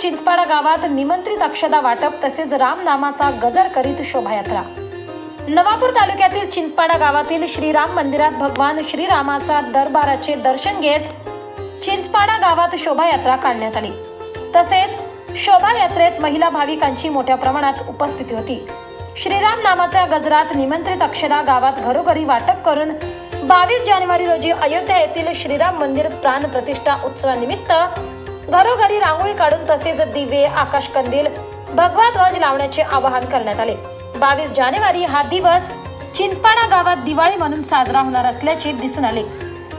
चिंचपाडा गावात निमंत्रित अक्षदा वाटप तसेच रामनामाचा गजर करीत शोभायात्रा. नवापूर तालुक्यातील चिंचपाडा गावातील श्रीराम मंदिरात भगवान श्रीरामाचा दरबाराचे दर्शन घेत चिंचपाडा गावात शोभायात्रा काढण्यात आली. तसेच शोभायात्रेत महिला भाविकांची मोठ्या प्रमाणात उपस्थिती होती. श्रीराम नामाच्या गजरात निमंत्रित अक्षदा गावात घरोघरी वाटप करून बावीस जानेवारी रोजी अयोध्या येथील श्रीराम मंदिर प्राण प्रतिष्ठा उत्सवानिमित्त घरोघरी रांगोळी काढून तसेच दिवे आकाशकंदील भगवा ध्वज लावण्याचे आवाहन करण्यात आले. बावीस जानेवारी हा दिवस चिंचपाडा गावात दिवाळी म्हणून साजरा होणार असल्याचे दिसून आले.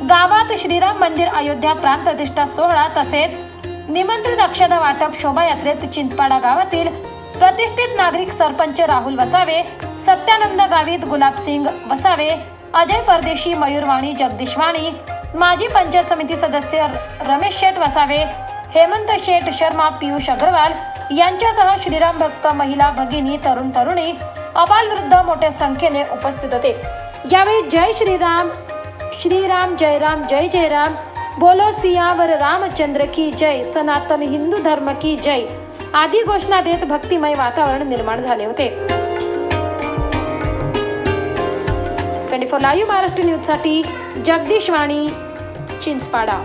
गावात श्रीराम मंदिर अयोध्या प्राण प्रतिष्ठा सोहळा तसेच निमंत्रित अक्षदा वाटप शोभायात्रेत चिंचपाडा गावातील प्रतिष्ठित नागरिक सरपंच राहुल वसावे सत्यानंद गावित गुलाबसिंग वसावे अजय परदेशी मयूरवाणी जगदीश वाणी माजी पंचायत समिती सदस्य रमेश शेठ वसावे हेमंत शेठ शर्मा पियुष अग्रवाल यांच्यासह श्रीराम भक्त महिला भगिनी तरुण तरुणी अबालवृद्ध मोठ्या संख्येने उपस्थित होते. यावेळी जय श्रीराम श्रीराम जय राम जय जय राम बोलो सियावर रामचंद्र की जय सनातन हिंदू धर्म की जय आदी घोषणा देत भक्तिमय वातावरण निर्माण झाले होते. ट्वेंटी फोर लाईव्ह महाराष्ट्र न्यूजसाठी जगदीश वाणी चिंचपाडा.